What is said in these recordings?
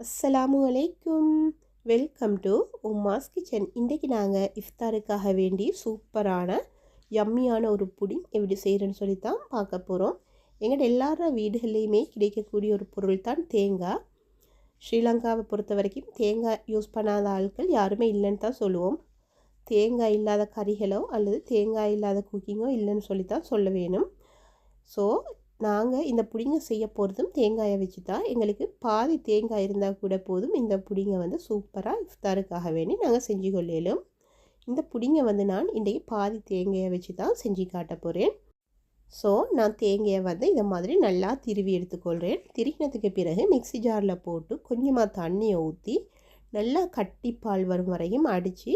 அஸ்ஸலாமு அலைக்கும். Welcome to Umma's kitchen. இன்றைக்கி நாங்கள் இஃப்தாருக்காக வேண்டி சூப்பரான யம்மியான ஒரு புடிங் எப்படி செய்கிறேன்னு சொல்லி தான் பார்க்க போகிறோம் எங்கள்ட எல்லார வீடுகள்லேயுமே கிடைக்கக்கூடிய ஒரு பொருள் தான் தேங்காய் ஸ்ரீலங்காவை பொறுத்த வரைக்கும் தேங்காய் யூஸ் பண்ணாத ஆட்கள் யாருமே இல்லைன்னு தான் சொல்லுவோம். தேங்காய் இல்லாத கறிகளோ அல்லது தேங்காய் இல்லாத குக்கிங்கோ இல்லைன்னு சொல்லி தான் சொல்ல வேணும். ஸோ நாங்கள் இந்த புடிங்க செய்ய போகிறதும் தேங்காயை வச்சு தான் எங்களுக்கு பாதி தேங்காய் இருந்தால் கூட போதும். இந்த புடிங்க வந்து சூப்பராக இஃப்தாருக்காக வேண்டி நாங்கள் செஞ்சு கொள்ளலும். இந்த புடிங்க வந்து நான் இன்றைக்கி பாதி தேங்காயை வச்சு தான் செஞ்சு காட்ட போகிறேன் ஸோ நான் தேங்காயை வந்து இந்த மாதிரி நல்லா திருவி எடுத்துக்கொள்கிறேன் திருகினத்துக்கு பிறகு மிக்சி ஜாரில் போட்டு கொஞ்சமாக தண்ணியை ஊற்றி நல்லா கட்டி பால் வரும் வரையும் அடித்து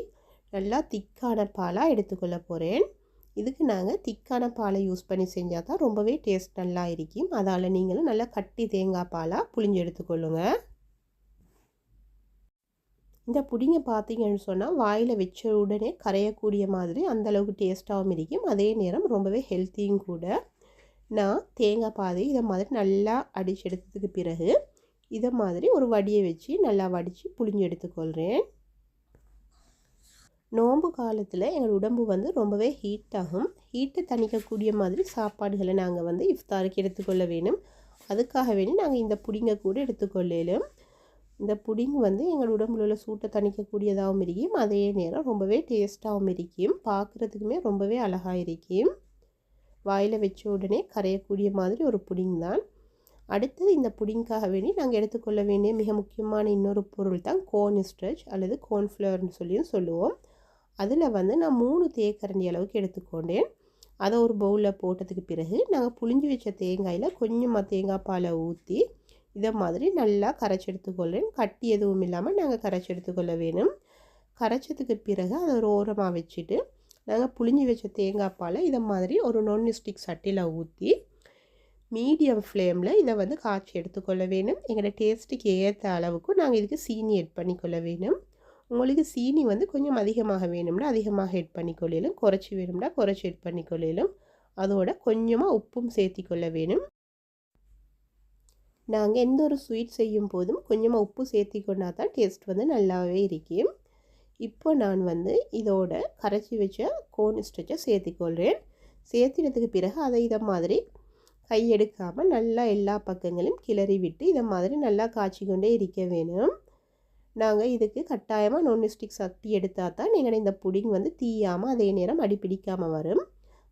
நல்லா திக்கான பாலாக எடுத்துக்கொள்ள போகிறேன் இதுக்கு நாங்கள் திக்கான பாலை யூஸ் பண்ணி செஞ்சால் தான் ரொம்பவே டேஸ்ட் நல்லா இருக்கும். அதால் நீங்களும் நல்லா கட்டி தேங்காய் பாலாக புளிஞ்சு எடுத்துக்கொள்ளுங்க. இந்த புடிங்க பார்த்தீங்கன்னு சொன்னால் வாயில் வச்ச உடனே கரையக்கூடிய மாதிரி அந்தளவுக்கு டேஸ்ட்டாகவும் இருக்கும். அதே நேரம் ரொம்பவே ஹெல்த்தியும் கூட. நான் தேங்காய் பாதை இதை மாதிரி நல்லா அடித்து எடுத்ததுக்கு பிறகு இதை மாதிரி ஒரு வடியை வச்சு நல்லா வடித்து புளிஞ்சு எடுத்துக்கொள்கிறேன் நோன்பு காலத்தில் எங்கள் உடம்பு வந்து ரொம்பவே ஹீட் ஆகும். ஹீட்டை தணிக்கக்கூடிய மாதிரி சாப்பாடுகளை நாங்கள் வந்து இஃப்தாருக்கு எடுத்துக்கொள்ள வேணும் அதுக்காக வேண்டி நாங்கள் இந்த புடிங்கை கூட எடுத்துக்கொள்ளலும். இந்த புடிங் வந்து எங்கள் உடம்புல உள்ள சூட்டை தணிக்கக்கூடியதாகவும் இருக்கும். அதே நேரம் ரொம்பவே டேஸ்ட்டாகவும் இருக்கும். பார்க்குறதுக்குமே ரொம்பவே அழகாக இருக்கும். வாயில் வச்ச உடனே கரையக்கூடிய மாதிரி ஒரு புடிங் தான். அடுத்தது இந்த புடிங்காக வேண்டி நாங்கள் எடுத்துக்கொள்ள வேண்டிய மிக முக்கியமான இன்னொரு பொருள் தான் கோன் ஸ்ட்ரெச் அல்லது கோன்ஃப்ளவர்னு சொல்லியும் சொல்லுவோம். அதில் வந்து நான் மூணு தேக்கரண்டி அளவுக்கு எடுத்துக்கொண்டேன். அதை ஒரு பவுலில் போட்டதுக்கு பிறகு நாங்கள் புளிஞ்சு வச்ச தேங்காயில் கொஞ்சமாக தேங்காய் பாலை ஊற்றி இதை மாதிரி நல்லா கரைச்சி எடுத்துக்கொள்கிறேன் கட்டி எதுவும் இல்லாமல் நாங்கள் கரைச்சி எடுத்துக்கொள்ள வேணும். கரைச்சதுக்கு பிறகு அதை ஒரு ஓரமாக வச்சுட்டு நாங்கள் புளிஞ்சு வச்ச தேங்காய் பாலை இதை மாதிரி ஒரு நொன்னிஸ்டிக் சட்டியில் ஊற்றி மீடியம் ஃப்ளேமில் இதை வந்து காய்ச்சி எடுத்துக்கொள்ள வேணும். எங்களோட டேஸ்ட்டுக்கு ஏற்ற அளவுக்கு நாங்கள் இதுக்கு சீனி எட் பண்ணிக்கொள்ள வேணும். உங்களுக்கு சீனி வந்து கொஞ்சம் அதிகமாக வேணும்னா அதிகமாக ஹெட் பண்ணிக்கொள்ளும் குறைச்சி வேணும்னா குறைச்சி ஹெட் பண்ணிக்கொள்ளும் அதோட கொஞ்சமாக உப்பும் சேர்த்தி கொள்ள வேணும். நாங்கள் எந்த ஒரு ஸ்வீட் செய்யும் போதும் கொஞ்சமாக உப்பு சேர்த்தி கொண்டா தான் டேஸ்ட் வந்து நல்லாவே இருக்கும். இப்போ நான் வந்து இதோட கரைச்சி வச்ச கோன் ஸ்ட்ரெச்சை சேர்த்திக்கொள்கிறேன் சேர்த்தினதுக்கு பிறகு அதை இதை மாதிரி கையெடுக்காமல் நல்லா எல்லா பக்கங்களும் கிளறி விட்டு இதை மாதிரி நல்லா காய்ச்சி கொண்டே இருக்க வேணும். நாங்கள் இதுக்கு கட்டாயமாக நோன்ஸ்டிக் சக்தி எடுத்தால் தான் நீங்கள் இந்த புடிங் வந்து தீயாமல் அதே நேரம் அடி பிடிக்காமல் வரும்.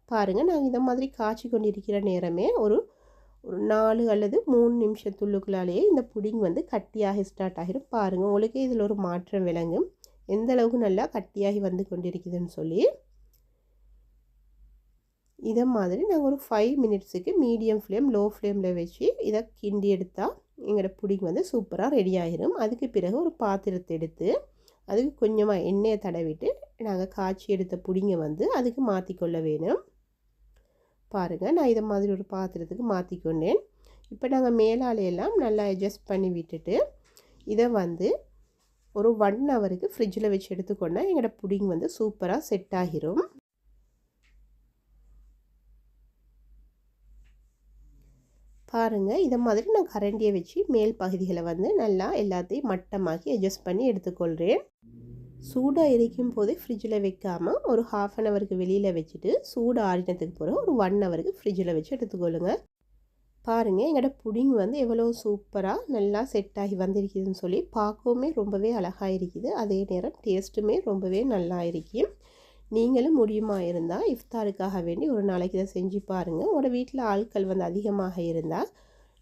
பாருங்கள் நாங்கள் இந்த மாதிரி காய்ச்சி கொண்டிருக்கிற நேரமே ஒரு ஒரு நாலு அல்லது மூணு நிமிஷத்துள்ளுக்குள்ளாலேயே இந்த புடிங் வந்து கட்டியாகி ஸ்டார்ட் ஆகிடும் பாருங்கள் உங்களுக்கு இதில் ஒரு மாற்றம் விளங்கும். எந்த அளவுக்கு நல்லா கட்டியாகி வந்து கொண்டிருக்குதுன்னு சொல்லி. இதை மாதிரி நாங்கள் ஒரு ஃபைவ் மினிட்ஸுக்கு மீடியம் ஃப்ளேம் லோ ஃப்ளேமில் வச்சு இதை கிண்டி எடுத்தால் எங்களோட புடிங் வந்து சூப்பராக ரெடி ஆகிரும் அதுக்கு பிறகு ஒரு பாத்திரத்தை எடுத்து அதுக்கு கொஞ்சமாக எண்ணெயை தடவிட்டு நாங்கள் காய்ச்சி எடுத்த புடிங்கை வந்து அதுக்கு மாற்றிக்கொள்ள வேணும். பாருங்கள் நான் இதை மாதிரி ஒரு பாத்திரத்துக்கு மாற்றிக்கொண்டேன் இப்போ நாங்கள் மேலாலையெல்லாம் நல்லா அட்ஜஸ்ட் பண்ணி விட்டுட்டு இதை வந்து ஒரு ஒன் ஹவருக்கு ஃப்ரிட்ஜில் வச்சு எடுத்துக்கொண்டால் எங்களோட புடிங் வந்து சூப்பராக செட் ஆகிரும். பாருங்கள் இதை மாதிரி நான் கரண்டியை வச்சு மேல் பகுதிகளை வந்து நல்லா எல்லாத்தையும் மட்டமாக்கி அட்ஜஸ்ட் பண்ணி எடுத்துக்கொள்கிறேன் சூடாக இருக்கும் போதே ஃப்ரிட்ஜில் வைக்காமல் ஒரு ஹாஃப் அன் ஹவருக்கு வெளியில் வச்சுட்டு சூடு ஆடினத்துக்கு பிறகு ஒரு ஒன் ஹவருக்கு ஃப்ரிட்ஜில் வச்சு எடுத்துக்கொள்ளுங்க. பாருங்கள் எங்களோட புடிங் வந்து எவ்வளோ சூப்பராக நல்லா செட் ஆகி வந்திருக்குதுன்னு சொல்லி பார்க்கவுமே ரொம்பவே அழகாக இருக்குது. அதே நேரம் டேஸ்ட்டுமே ரொம்பவே நல்லா இருக்கும் நீங்களும் முடியுமா இருந்தால் இஃப்தாருக்காக வேண்டி ஒரு நாளைக்கு இதை செஞ்சு பாருங்கள் உங்களோட வீட்டில் ஆட்கள் வந்து அதிகமாக இருந்தால்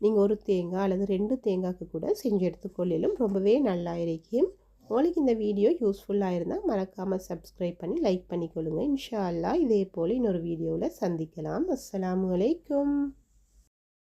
நீங்கள் ஒரு தேங்காய் அல்லது ரெண்டு தேங்காய்க்கு கூட செஞ்சு எடுத்துக்கொள்ளிலும் ரொம்பவே நல்லா இருக்கும். உங்களுக்கு இந்த வீடியோ யூஸ்ஃபுல்லாக இருந்தால் மறக்காமல் சப்ஸ்கிரைப் பண்ணி லைக் பண்ணிக்கொள்ளுங்கள் இன்ஷா அல்லா இதே போல் இன்னொரு வீடியோவில் சந்திக்கலாம். அஸ்லாம் வலைக்கம்